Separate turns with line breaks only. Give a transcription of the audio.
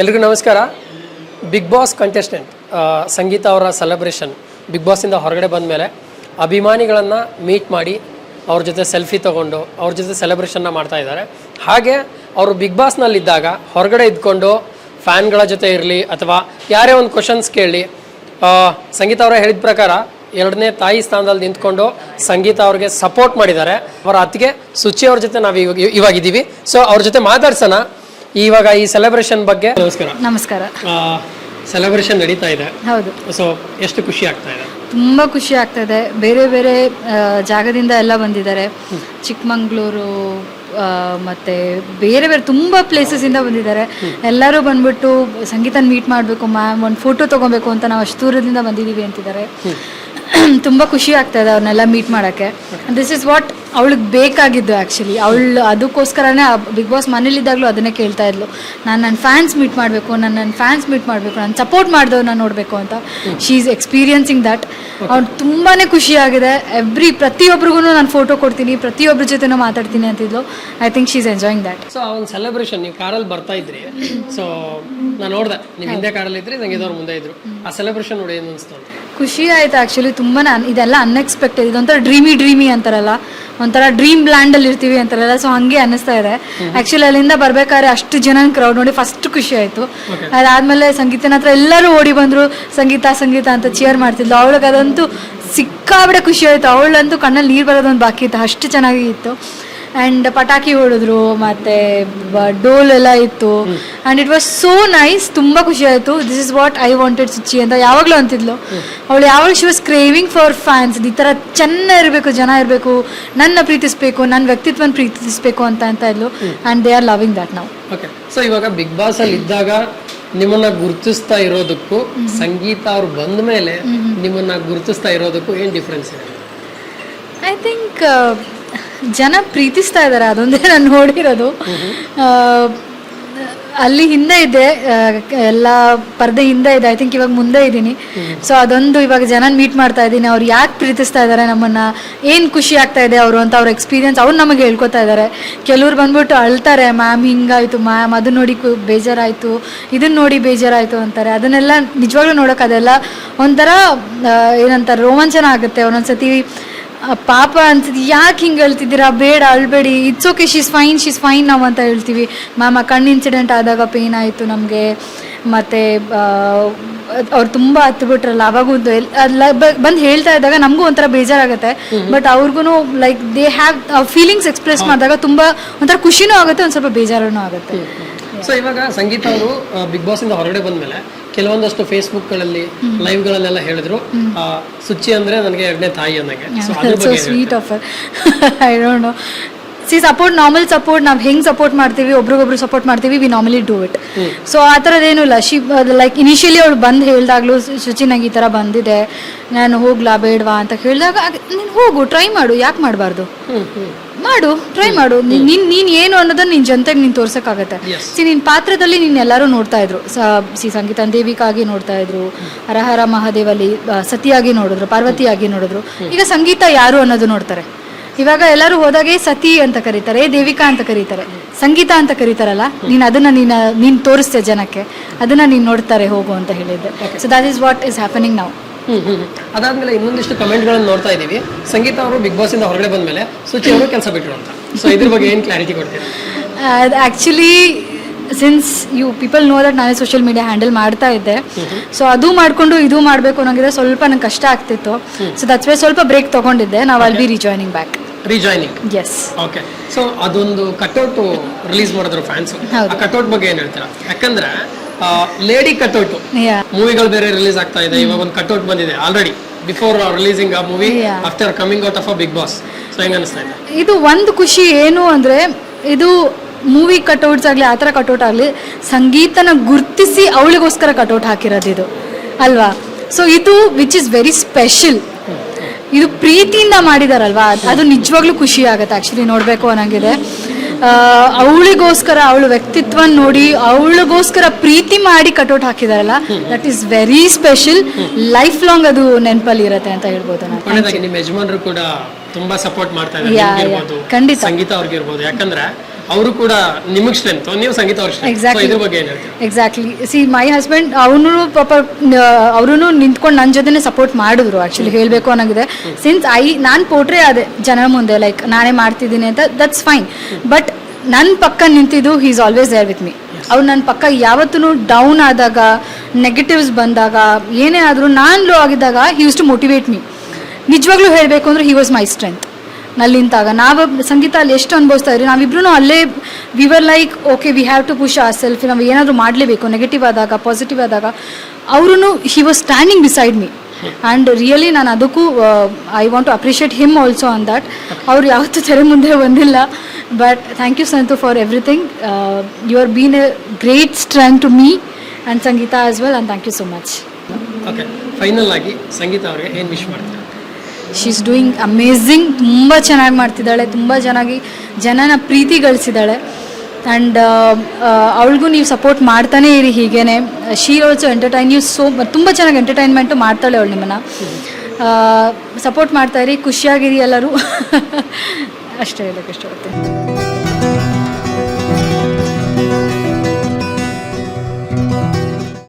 ಎಲ್ರಿಗೂ ನಮಸ್ಕಾರ. Big boss contestant ಸಂಗೀತ ಅವರ ಸೆಲೆಬ್ರೇಷನ್ ಬಿಗ್ ಬಾಸಿಂದ ಹೊರಗಡೆ ಬಂದ ಮೇಲೆ ಅಭಿಮಾನಿಗಳನ್ನು ಮೀಟ್ ಮಾಡಿ ಅವ್ರ ಜೊತೆ ಸೆಲ್ಫಿ ತೊಗೊಂಡು ಅವ್ರ ಜೊತೆ ಸೆಲೆಬ್ರೇಷನ್ನ ಮಾಡ್ತಾ ಇದ್ದಾರೆ. ಹಾಗೆ ಅವರು ಬಿಗ್ ಬಾಸ್ನಲ್ಲಿದ್ದಾಗ ಹೊರಗಡೆ ಇದ್ಕೊಂಡು ಫ್ಯಾನ್ಗಳ ಜೊತೆ ಇರಲಿ ಅಥವಾ ಯಾರೇ ಒಂದು ಕ್ವಶನ್ಸ್ ಕೇಳಿ ಸಂಗೀತ ಅವರ ಹೇಳಿದ ಪ್ರಕಾರ ಎರಡನೇ ತಾಯಿ ಸ್ಥಾನದಲ್ಲಿ ನಿಂತ್ಕೊಂಡು ಸಂಗೀತ ಅವ್ರಿಗೆ ಸಪೋರ್ಟ್ ಮಾಡಿದ್ದಾರೆ. ಅವರ ಅತ್ತಿಗೆ ಸುಚಿ ಅವ್ರ ಜೊತೆ ನಾವು ಇವಾಗ ಇವಾಗಿದ್ದೀವಿ. ಸೊ ಅವ್ರ ಜೊತೆ ಮಾತಾಡ್ಸೋಣ. ಇವಾಗ ಈ ಸೆಲೆಬ್ರೇಷನ್ ಬಗ್ಗೆ ನಮಸ್ಕಾರ.
ನಮಸ್ಕಾರ.
ಸೆಲೆಬ್ರೇಷನ್ ನಡೀತಾ ಇದೆ.
ಹೌದು.
ಸೊ ಎಷ್ಟು ಖುಷಿ ಆಗ್ತಾ ಇದೆ?
ತುಂಬ ಖುಷಿ ಆಗ್ತಾ ಇದೆ. ಬೇರೆ ಬೇರೆ ಆ, ಜಾಗದಿಂದ ಎಲ್ಲ ಬಂದಿದ್ದಾರೆ. ಚಿಕ್ಕಮಂಗ್ಳೂರು ಆ, ಮತ್ತೆ ಬೇರೆ ಬೇರೆ ತುಂಬ ಪ್ಲೇಸಸ್ಸಿಂದ ಬಂದಿದ್ದಾರೆ. ಎಲ್ಲರೂ ಬಂದ್ಬಿಟ್ಟು ಸಂಗೀತ ಮೀಟ್ ಮಾಡಬೇಕು ಮ್ಯಾಮ್ ಒಂದು ಫೋಟೋ ತಗೋಬೇಕು ಅಂತ ನಾವು ಅಷ್ಟು ದೂರದಿಂದ ಬಂದಿದ್ದೀವಿ ಅಂತಿದ್ದಾರೆ. ತುಂಬ ಖುಷಿ ಆಗ್ತದೆ ಅವ್ರನ್ನೆಲ್ಲ ಮೀಟ್ ಮಾಡೋಕ್ಕೆ. ದಿಸ್ ಇಸ್ ವಾಟ್ ಅವಳಿಗೆ ಬೇಕಾಗಿದ್ದು ಆ್ಯಕ್ಚುಲಿ ಅವಳು ಅದಕ್ಕೋಸ್ಕರನೇ ಬಿಗ್ ಬಾಸ್ ಮನೇಲಿದ್ದಾಗಲೂ ಅದನ್ನೇ ಕೇಳ್ತಾ ಇದ್ಲು. ನಾನು ನನ್ನ ಫ್ಯಾನ್ಸ್ ಮೀಟ್ ಮಾಡಬೇಕು ನಾನು ನನ್ನ ಫ್ಯಾನ್ಸ್ ಮೀಟ್ ಮಾಡಬೇಕು ನಾನು ಸಪೋರ್ಟ್ ಮಾಡಿದವ್ರನ್ನ ನೋಡಬೇಕು ಅಂತ. ಶೀ ಈಸ್ ಎಕ್ಸ್ಪೀರಿಯನ್ಸಿಂಗ್ ದಟ್ ಅವ್ನು ತುಂಬಾ ಖುಷಿಯಾಗಿದೆ. ಎವ್ರಿ ಪ್ರತಿಯೊಬ್ಬರಿಗೂ ನಾನು ಫೋಟೋ ಕೊಡ್ತೀನಿ ಪ್ರತಿಯೊಬ್ಬರ ಜೊತೆನೂ ಮಾತಾಡ್ತೀನಿ ಅಂತಿದ್ಲು. I think she is enjoying that
so ಆ ಒಂದು ಸೆಲೆಬ್ರೇಷನ್ ನೀವು ಕಾರಲ್ಲಿ ಬರ್ತಾ ಇದ್ರಿ. ಸೊ ನಾನು ನೋಡಿದೆ ನೀವು ಹಿಂದೆ ಕಾರಲ್ಲಿ ಇದ್ರಿ ನಂಗೆ ಅವ್ರು ಮುಂದೆ ಇದ್ರು. ಆ ಸೆಲೆಬ್ರೇಷನ್ ನೋಡಿ ಏನು ಅನಿಸ್ತು
ಖುಷಿ ಆಯ್ತು ಆ್ಯಕ್ಚುಲಿ ತುಂಬಾ ಇದೆಲ್ಲ ಅನ್ಎಕ್ಸ್ಪೆಕ್ಟೆಡ್ ಇದೊಂಥರ ಡ್ರೀಮಿ ಡ್ರೀಮಿ ಅಂತಾರಲ್ಲ. ಒಂಥರ ಡ್ರೀಮ್ ಲ್ಯಾಂಡಲ್ಲಿ ಇರ್ತೀವಿ ಅಂತಾರಲ್ಲ ಸೊ ಹಂಗೆ ಅನಿಸ್ತಾ ಇದೆ. ಆಕ್ಚುಲಿ ಅಲ್ಲಿಂದ ಬರ್ಬೇಕಾದ್ರೆ ಅಷ್ಟು ಜನ ಕ್ರೌಡ್ ನೋಡಿ ಫಸ್ಟ್ ಖುಷಿ ಆಯ್ತು. ಅದಾದಮೇಲೆ ಸಂಗೀತನ ಹತ್ರ ಎಲ್ಲರೂ ಓಡಿ ಬಂದ್ರು ಸಂಗೀತ ಸಂಗೀತ ಅಂತ ಚೇರ್ ಮಾಡ್ತಿದ್ಲು. ಅವಳಿಗೆ ಅದಂತೂ ಸಿಕ್ಕಾಬಿಡೆ ಖುಷಿ ಆಯ್ತು. ಅವಳಂತೂ ಕಣ್ಣಲ್ಲಿ ನೀರು ಬರೋದೊಂದು ಬಾಕಿ ಇತ್ತು. ಅಷ್ಟು ಚೆನ್ನಾಗಿ ಇತ್ತು ಆ್ಯಂಡ್ ಪಟಾಕಿ ಹೊಡೆದ್ರು ಮತ್ತು ಡೋಲ್ ಎಲ್ಲ ಇತ್ತು. And it was so nice ತುಂಬ ಖುಷಿ ಆಯಿತು. This is what I wanted Suchi ಅಂತ ಯಾವಾಗಲೂ ಅಂತಿದ್ಲು. ಅವಳು ಯಾವಾಗ she was craving for fans ಈ ಥರ ಚೆನ್ನ ಇರಬೇಕು ಜನ ಇರಬೇಕು. ನನ್ನ ಪ್ರೀತಿಸಬೇಕು ನನ್ನ ವ್ಯಕ್ತಿತ್ವನ ಪ್ರೀತಿಸಬೇಕು ಅಂತ ಅಂತ ಇದ್ಲು. And they are loving that ನಾವು
ಓಕೆ ಸೊ ಇವಾಗ ಬಿಗ್ ಬಾಸ್ ಅಲ್ಲಿ ಇದ್ದಾಗ ನಿಮ್ಮನ್ನ ಗುರುತಿಸ್ತಾ ಇರೋದಕ್ಕೂ ಸಂಗೀತ ಅವ್ರು ಬಂದ ಮೇಲೆ ನಿಮ್ಮನ್ನ ಗುರುತಿಸ್ತಾ ಇರೋದಕ್ಕೂ ಏನು ಡಿಫ್ರೆನ್ಸ್ ಇದೆ?
ಐ ಥಿಂಕ್ ಜನ ಪ್ರೀತಿಸ್ತಾ ಇದ್ದಾರೆ ಅದೊಂದೇ ನಾನು ನೋಡಿರೋದು. ಅಲ್ಲಿ ಹಿಂದೆ ಇದೆ ಎಲ್ಲ ಪರ್ದೆ ಹಿಂದೆ ಇದೆ ಐ ಥಿಂಕ್ ಇವಾಗ ಮುಂದೆ ಇದ್ದೀನಿ. ಸೊ ಅದೊಂದು ಇವಾಗ ಜನ ಮೀಟ್ ಮಾಡ್ತಾ ಇದ್ದೀನಿ ಅವ್ರು ಯಾಕೆ ಪ್ರೀತಿಸ್ತಾ ಇದ್ದಾರೆ ನಮ್ಮನ್ನ ಏನು ಖುಷಿ ಆಗ್ತಾ ಇದೆ ಅವರು ಅಂತ ಅವ್ರ ಎಕ್ಸ್ಪೀರಿಯನ್ಸ್ ಅವ್ರು ನಮಗೆ ಹೇಳ್ಕೊತಾ ಇದ್ದಾರೆ. ಕೆಲವ್ರು ಬಂದ್ಬಿಟ್ಟು ಅಳ್ತಾರೆ ಮ್ಯಾಮ್ ಹಿಂಗಾಯಿತು ಮ್ಯಾಮ್ ಅದನ್ನ ನೋಡಿ ಕು- ಬೇಜಾರಾಯ್ತು ಇದನ್ನ ನೋಡಿ ಬೇಜಾರಾಯಿತು ಅಂತಾರೆ. ಅದನ್ನೆಲ್ಲ ನಿಜವಾಗ್ಲೂ ನೋಡೋಕೆ ಅದೆಲ್ಲ ಒಂಥರ ಏನಂತಾರೆ ರೋಮಾಂಚನ ಆಗುತ್ತೆ. ಒಂದೊಂದ್ಸತಿ ಆ, ಪಾಪ ಅನ್ಸುತ್ತೆ ಯಾಕೆ ಹಿಂಗೆ ಹೇಳ್ತಿದ್ದೀರಾ? ಬೇಡ ಅಳ್ಬೇಡಿ. It's okay she's fine she's fine ನಾವು ಅಂತ ಹೇಳ್ತೀವಿ. ಮ್ಯಾಮ್ ಆ ಕಣ್ಣು ಇನ್ಸಿಡೆಂಟ್ ಆದಾಗ ಪೇನ್ ಆಯಿತು ನಮಗೆ. ಮತ್ತು ಅವ್ರು ತುಂಬ ಹತ್ತು ಬಿಟ್ರಲ್ಲ ಅವಾಗೂ ಬಂದು ಹೇಳ್ತಾ ಇದ್ದಾಗ ನಮಗೂ ಒಂಥರ ಬೇಜಾರಾಗುತ್ತೆ. ಬಟ್ ಅವ್ರಿಗೂ like they have feelings express ಮಾಡಿದಾಗ ತುಂಬ ಒಂಥರ ಖುಷಿನೂ ಆಗುತ್ತೆ ಒಂದು ಸ್ವಲ್ಪ ಬೇಜಾರು ಆಗುತ್ತೆ.
ಸೊ ಇವಾಗ ಸಂಗೀತ ಅವರು ಬಿಗ್ ಬಾಸ್ ಇಂದ ಹೊರಗಡೆ ಬಂದ್ಮೇಲೆ ಕೆಲವೊಂದಷ್ಟು ಫೇಸ್ಬುಕ್ಗಳಲ್ಲಿ ಲೈವ್ ಗಳಲ್ಲೆಲ್ಲ ಹೇಳಿದ್ರು. ಆ, ಸುಚ್ಚಿ ಅಂದ್ರೆ ನನಗೆ ಎರಡನೇ ತಾಯಿ ಅನ್ನಂಗೆ. So
sweet of her I don't know see support normal support ನಾವು ಹೆಂಗೆ ಸಪೋರ್ಟ್ ಮಾಡ್ತೀವಿ ಒಬ್ರಿಗೊಬ್ರು ಸಪೋರ್ಟ್ ಮಾಡ್ತೀವಿ we normally do it so ಆ ಥರದ್ದೇನೂ ಇಲ್ಲ. ಶಿ ಲೈಕ್ ಇನಿಷಿಯಲಿ ಅವ್ಳು ಬಂದು ಹೇಳಿದಾಗ್ಲೂ ಶುಚಿ ನಂಗೆ ಈ ಥರ ಬಂದಿದೆ. ನಾನು ಹೋಗ್ಲಾ ಬೇಡವಾ ಅಂತ ಹೇಳಿದಾಗ ನೀನು ಹೋಗು ಟ್ರೈ ಮಾಡು. ಯಾಕೆ ಮಾಡಬಾರ್ದು? ಮಾಡು ಟ್ರೈ ಮಾಡು. ನೀನ್ ನೀನ್ ಏನು ಅನ್ನೋದನ್ನ ನಿನ್ ಜನತೆಗೆ ನೀನ್ ತೋರ್ಸೋಕ್ಕಾಗತ್ತೆ. ಸಿ ನಿನ್ ಪಾತ್ರದಲ್ಲಿ ನೀನ್ ಎಲ್ಲರೂ ನೋಡ್ತಾ ಇದ್ರು. ಸ- ಸಂಗೀತ ದೇವಿಕಾಗಿ ನೋಡ್ತಾ ಇದ್ರು. ಹರಹರ ಮಹಾದೇವಲ್ಲಿ ಸತಿಯಾಗಿ ನೋಡಿದ್ರು ಪಾರ್ವತಿಯಾಗಿ ನೋಡಿದ್ರು. ಈಗ ಸಂಗೀತ ಯಾರು ಅನ್ನೋದು ನೋಡ್ತಾರೆ? ಇವಾಗ ಎಲ್ಲರೂ ಹೋದಾಗೆ ಸತಿ ಅಂತ ಕರೀತಾರೆ ದೇವಿಕಾ ಅಂತ ಕರೀತಾರೆ ಸಂಗೀತ ಅಂತ ಕರೀತಾರಲ್ಲ ನೀನು ಅದನ್ನ ನೀನು ನೀನು ತೋರಿಸ್ತೆ ಜನಕ್ಕೆ ಅದನ್ನ ನೀನು ನೋಡ್ತಾರೆ ಹೋಗು ಅಂತ ಹೇಳಿದ್ದೆ. So that is what is happening ನಾವು.
ಅದಾದ್ಮೇಲೆ ಇನ್ನೊಂದಿಷ್ಟು ಕಮೆಂಟ್ಗಳನ್ನು ನೋಡ್ತಾ ಇದೀವಿ ಸಂಗೀತ ಅವರು ಬಿಗ್ ಬಾಸ್ ಇಂದ ಹೊರಗಡೆ ಬಂದ್ಮೇಲೆ ಸುಚಿ ಅವರು ಕೆಲಸ ಬಿಟ್ಟರು ಅಂತ. ಸೊ ಇದ್ರ ಬಗ್ಗೆ ಏನ್ ಕ್ಲಾರಿಟಿ ಕೊಡ್ತೀರಾ?
Actually since you people know that ನಾನೇ ಸೋಷಿಯಲ್ ಮೀಡಿಯಾ ಹ್ಯಾಂಡಲ್ ಮಾಡ್ತಾ ಇದ್ದೆ ಸೊ ಅದು ಮಾಡಿಕೊಂಡು ಇದು ಮಾಡಬೇಕು ಅನ್ನೋಂಗಿದ್ರೆ ಸ್ವಲ್ಪ ನಂಗೆ ಕಷ್ಟ ಆಗ್ತಿತ್ತು. ಸೊ ದಟ್ಸ್ ವೇ ಸ್ವಲ್ಪ ಬ್ರೇಕ್ ತೊಗೊಂಡಿದ್ದೆ. ನಾವು ಅಲ್ಲಿ be rejoining back
rejoining
yes
okay so ಅದೊಂದು ಕಟ್ಔಟ್ ರಿಲೀಸ್ ಮಾಡಿದ್ರು ಫ್ಯಾನ್ಸ್
ಹೌದು.
ಆ ಕಟ್ಔಟ್ ಬಗ್ಗೆ ಏನ್ ಹೇಳ್ತೀರಾ? ಯಾಕಂದ್ರೆ ಲೇಡಿ ಕಟ್ಔಟ್
ಯಾ
ಮೂವಿಗಳು ಬೇರೆ ರಿಲೀಸ್ ಆಗ್ತಾ ಇದೆ. ಇವಾಗ ಒಂದು ಕಟ್ಔಟ್ ಬಂದಿದೆ ಆಲ್ರೆಡಿ ಬಿಫೋರ್ ರಿಲೀಸಿಂಗ್ ಆ movie
Yeah.
After coming out of a Bigg Boss so ಹೆಂಗ ಅನಿಸ್ತಾ ಇದೆ?
ಇದು ಒಂದು ಖುಷಿ ಏನು ಅಂದರೆ ಇದು ಮೂವಿ ಕಟೌಟ್ಸ್ ಆಗಲಿ ಆ ಥರ ಕಟೌಟ್ ಆಗಲಿ ಸಂಗೀತನ ಗುರ್ತಿಸಿ ಅವಳಿಗೋಸ್ಕರ ಕಟೌಟ್ ಹಾಕಿರೋದು ಇದು. ಅಲ್ವಾ? ಸೊ ಇದು ವಿಚ್ ಇಸ್ ವೆರಿ ಸ್ಪೆಷಲ್ ಇದು ಪ್ರೀತಿಯಿಂದ ಮಾಡಿದಾರಲ್ವಾ? ಅದು ನಿಜವಾಗ್ಲೂ ಖುಷಿ ಆಗುತ್ತೆ ಆಕ್ಚುಲಿ ನೋಡಬೇಕು ಅನ್ನಂಗಿದೆ. ಅವಳಿಗೋಸ್ಕರ ಅವಳು ವ್ಯಕ್ತಿತ್ವ ನೋಡಿ ಅವಳಿಗೋಸ್ಕರ ಪ್ರೀತಿ ಮಾಡಿ cutout ಹಾಕಿದಾರಲ್ಲ that is very special life long ಅದು ನೆನಪಲ್ಲಿ ಇರುತ್ತೆ ಅಂತ ಹೇಳ್ಬೋದು ನಾನು.
ಯಜಮಾನರು ಕೂಡ ತುಂಬಾ ಸಪೋರ್ಟ್ ಮಾಡ್ತಾ ಇದ್ದಾರೆ
ಖಂಡಿತ.
ಸಂಗೀತ ಅವ್ರಿಗಿರ್ಬೋದು. ಯಾಕಂದ್ರೆ ಅವರು ಕೂಡ ನಿಮಗೆ ಸ್ಟ್ರೆಂತ್ ನೀವು ಸಂಗೀತ ಇದ್ರ ಬಗ್ಗೆ ಏನು
ಎಕ್ಸಾಕ್ಟ್ಲಿ ಸಿ ಮೈ ಹಸ್ಬೆಂಡ್ ಅವನು ಪಾಪ ಅವರು ನಿಂತ್ಕೊಂಡು ನನ್ನ ಜೊತೆನೆ ಸಪೋರ್ಟ್ ಮಾಡಿದ್ರು ಆ್ಯಕ್ಚುಲಿ ಹೇಳಬೇಕು ಅನ್ನೋಗಿದೆ. ಸಿನ್ಸ್ ಐ ನಾನು ಪೋಟ್ರೆ ಅದೇ ಜನರ ಮುಂದೆ ಲೈಕ್ ನಾನೇ ಮಾಡ್ತಿದ್ದೀನಿ ಅಂತ ದಟ್ಸ್ ಫೈನ್ ಬಟ್ ನನ್ನ ಪಕ್ಕ ನಿಂತಿದ್ದು he is always there with me ಅವ್ರು ನನ್ನ ಪಕ್ಕ ಯಾವತ್ತೂ ಡೌನ್ ಆದಾಗ ನೆಗೆಟಿವ್ಸ್ ಬಂದಾಗ ಏನೇ ಆದರೂ ನಾನು ಲೋ ಆಗಿದ್ದಾಗ he use to motivate me ನಿಜವಾಗ್ಲೂ ಹೇಳಬೇಕು ಅಂದ್ರೆ ಹಿ ವಾಸ್ ಮೈ ಸ್ಟ್ರೆಂತ್ ನಲ್ಲಿ ನಿಂತಾಗ. ನಾವು ಸಂಗೀತ ಅಲ್ಲಿ ಎಷ್ಟು ಅನುಭವಿಸ್ತಾ ಇದ್ರಿ ನಾವಿಬ್ರು ಅಲ್ಲೇ we were like okay we have to push our self ನಾವು ಏನಾದರೂ ಮಾಡಲೇಬೇಕು ನೆಗೆಟಿವ್ ಆದಾಗ ಪಾಸಿಟಿವ್ ಆದಾಗ ಅವರು he was standing beside me and really ನಾನು ಅದಕ್ಕೂ I want to appreciate him also on that ಅವ್ರು ಯಾವತ್ತೂ ತೆರೆ ಮುಂದೆ ಬಂದಿಲ್ಲ. But thank you Santhu for everything you are been a great strength to me and Sangeetha as well and thank you so much
okay final ಆಗಿ ಸಂಗೀತ ಅವರಿಗೆ ಏನು wish ಮಾಡ್ತೀರಾ?
She is doing amazing ತುಂಬ ಚೆನ್ನಾಗಿ ಮಾಡ್ತಿದ್ದಾಳೆ. ತುಂಬ ಚೆನ್ನಾಗಿ ಜನನ ಪ್ರೀತಿ ಗಳಿಸಿದ್ದಾಳೆ. ಆ್ಯಂಡ್ ಅವಳಿಗೂ ನೀವು ಸಪೋರ್ಟ್ ಮಾಡ್ತಾನೇ ಇರಿ ಹೀಗೇನೆ. She also entertain you so ತುಂಬ ಚೆನ್ನಾಗಿ ಎಂಟರ್ಟೈನ್ಮೆಂಟು ಮಾಡ್ತಾಳೆ ಅವಳು ನಿಮ್ಮನ್ನು. ಸಪೋರ್ಟ್ ಮಾಡ್ತಾ ಇರಿ. ಖುಷಿಯಾಗಿರಿ ಎಲ್ಲರೂ. ಅಷ್ಟೇ ಹೇಳೋಕ್ಕೆ ಇಷ್ಟಪಡ್ತೀನಿ.